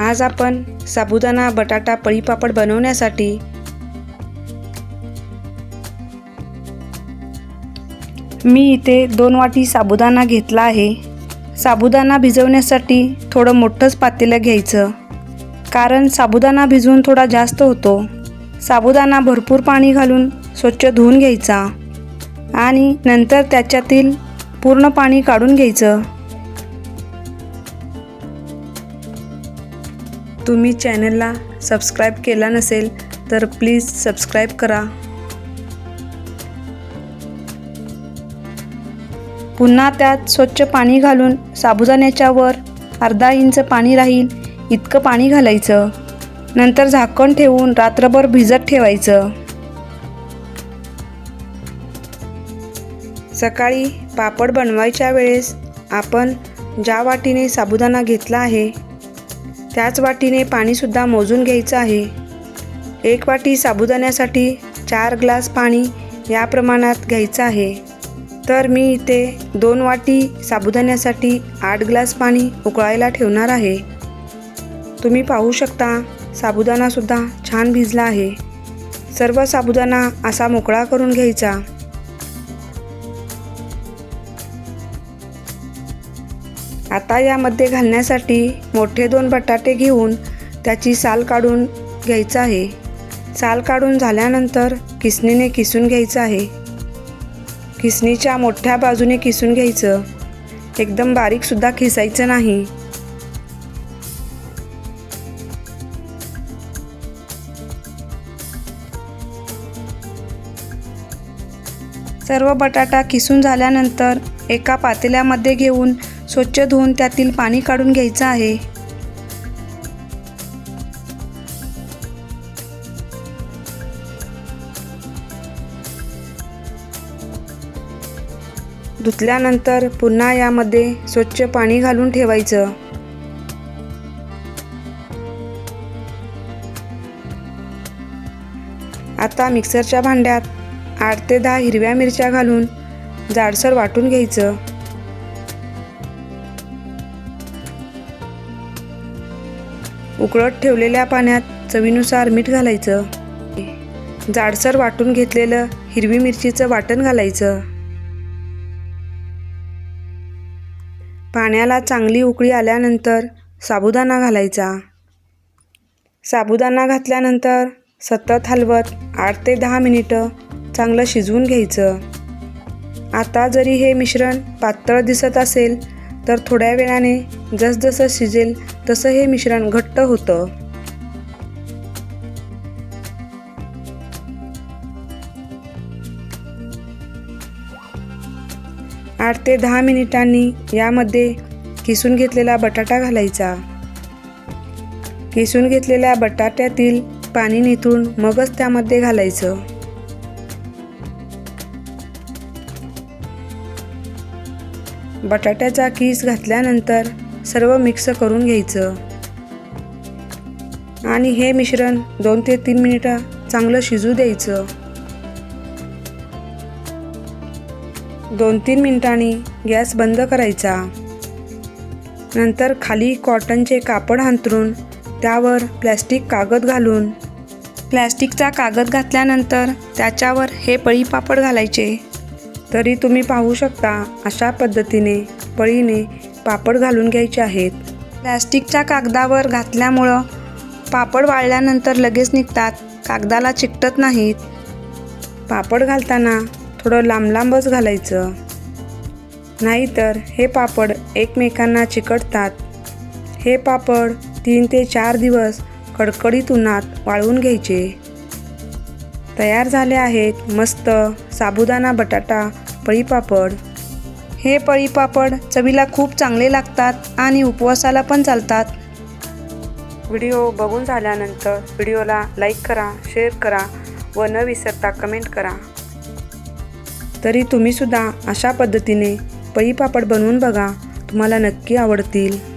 आज आपण साबुदाणा बटाटा पळीपापड बनवण्यासाठी मी इथे दोन वाटी साबुदाणा घेतला आहे. साबुदाणा भिजवण्यासाठी थोडं मोठंच पातेलं घ्यायचं. कारण साबुदाणा भिजवून थोडा जास्त होतो. साबुदाणा भरपूर पाणी घालून स्वच्छ धुवून घ्यायचा. आणि नंतर त्याच्यातील पूर्ण पाणी काढून घ्यायचं. तुम्ही चॅनलला सबस्क्राईब केला नसेल तर प्लीज सबस्क्राईब करा. पुन्हा त्यात स्वच्छ पाणी घालून साबुदाण्याच्या वर अर्धा इंच पाणी राहील इतकं पाणी घालायचं. नंतर झाकण ठेवून रात्रभर भिजत ठेवायचं. सकाळी पापड बनवायच्या वेळेस आपण ज्या वाटीने साबुदाणा घेतला आहे त्याच वाटीने पाणीसुद्धा मोजून घ्यायचं आहे. एक वाटी साबुदाण्यासाठी चार ग्लास पाणी या प्रमाणात घ्यायचं आहे. तर मी इथे दोन वाटी साबुदाण्यासाठी आठ ग्लास पाणी उकळायला ठेवणार आहे. तुम्ही पाहू शकता साबुदाणासुद्धा छान भिजला आहे. सर्व साबुदाणा असा मोकळा करून घ्यायचा. आता यामध्ये घालण्यासाठी मोठे दोन बटाटे घेऊन त्याची साल काढून घ्यायचं आहे. साल काढून झाल्यानंतर किसणीने किसून घ्यायचं आहे. किसणीच्या मोठ्या बाजूने किसून घ्यायचं. एकदम बारीकसुद्धा किसायचं नाही. सर्व बटाटा किसून झाल्यानंतर एका पातेल्यामध्ये घेऊन स्वच्छ धुवून त्यातील पाणी काढून घ्यायचं आहे. धुतल्यानंतर पुन्हा यामध्ये स्वच्छ पाणी घालून ठेवायचं. आता मिक्सरच्या भांड्यात आठ ते दहा हिरव्या मिरच्या घालून जाडसर वाटून घ्यायचं. उकळत ठेवलेल्या पाण्यात चवीनुसार मीठ घालायचं. जाडसर वाटून घेतलेलं हिरवी मिरचीचं वाटण घालायचं. पाण्याला चांगली उकळी आल्यानंतर साबुदाणा घालायचा. साबुदाणा घातल्यानंतर सतत हलवत आठ ते दहा मिनिटं चांगलं शिजवून घ्यायचं. आता जरी हे मिश्रण पातळ दिसत असेल तर थोड्या वेळाने जसजसं शिजेल तसं हे मिश्रण घट्ट होतं. आठ ते दहा मिनिटांनी यामध्ये किसून घेतलेला बटाटा घालायचा. किसून घेतलेल्या बटाट्यातील पाणी निथळून मगच त्यामध्ये घालायचं. बटाट्याचा किस घातल्यानंतर सर्व मिक्स करून घ्यायचं. आणि हे मिश्रण दोन ते तीन मिनिटं चांगलं शिजू द्यायचं. दोन तीन मिनिटांनी गॅस बंद करायचा. नंतर खाली कॉटनचे कापड अंथरून त्यावर प्लॅस्टिक कागद घालून. प्लॅस्टिकचा कागद घातल्यानंतर त्याच्यावर हे पळी पापड घालायचे. तरी तुम्ही पाहू शकता अशा पद्धतीने पळीने पापड घालून घ्यायचे आहेत. प्लॅस्टिकच्या कागदावर घातल्यामुळं पापड वाळल्यानंतर लगेच निघतात. कागदाला चिकटत नाहीत. पापड घालताना थोडं लांब लांबच घालायचं. नाहीतर हे पापड एकमेकांना चिकटतात. हे पापड तीन ते चार दिवस कडकडीत उन्हात वाळवून घ्यायचे. तयार झाले आहेत मस्त साबुदाणा बटाटा पळीपापड. हे पळीपापड चवीला खूप चांगले लागतात आणि उपवासाला पण चालतात. व्हिडिओ बघून झाल्यानंतर व्हिडिओला लाईक करा शेअर करा व न विसरता कमेंट करा. तरी तुम्हीसुद्धा अशा पद्धतीने पळीपापड बनवून बघा तुम्हाला नक्की आवडतील.